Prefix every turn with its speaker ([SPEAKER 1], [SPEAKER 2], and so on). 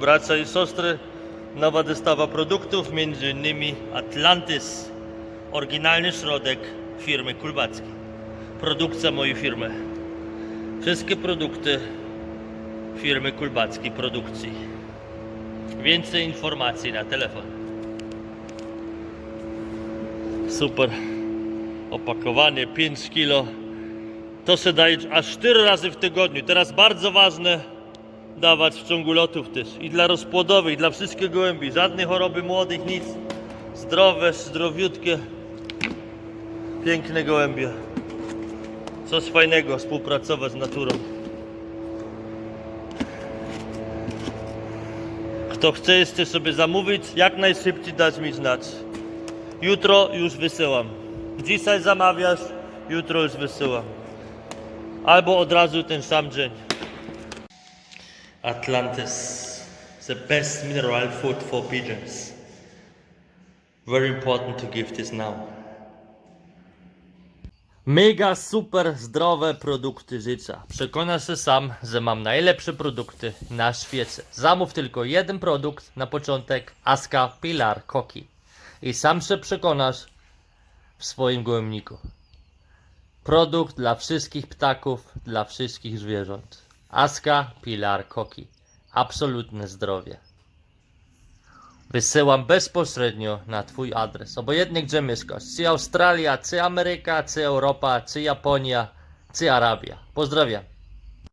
[SPEAKER 1] bracia i siostry, nowa dostawa produktów, innymi Atlantis, oryginalny środek firmy Kulbackiej. Produkcja mojej firmy. Wszystkie produkty firmy Kulbackiej produkcji. Więcej informacji na telefon. Super. Opakowanie 5 kg. To się daje aż 4 razy w tygodniu. Teraz bardzo ważne dawać w ciągu lotów też. I dla rozpłodowych, i dla wszystkich gołębi. Żadnej choroby młodych, nic. Zdrowe, zdrowiutkie. Piękne gołębie. Coś fajnego współpracować z naturą. Kto chce jeszcze sobie zamówić, jak najszybciej dać mi znać. Jutro już wysyłam. Dzisiaj zamawiasz, jutro już wysyłam. Albo od razu ten sam dzień. Atlantis, the best mineral food for pigeons. Very important to give this now. Mega super zdrowe produkty życia. Przekonasz się sam, że mam najlepsze produkty na świecie. Zamów tylko jeden produkt na początek Aska Pilar Koki. I sam się przekonasz w swoim gołębniku. Produkt dla wszystkich ptaków, dla wszystkich zwierząt. Aska Pilar Koki. Absolutne zdrowie. Wysyłam bezpośrednio na Twój adres. Obojętnie gdzie mieszkasz. Czy Australia, czy Ameryka, czy Europa, czy Japonia, czy Arabia. Pozdrawiam.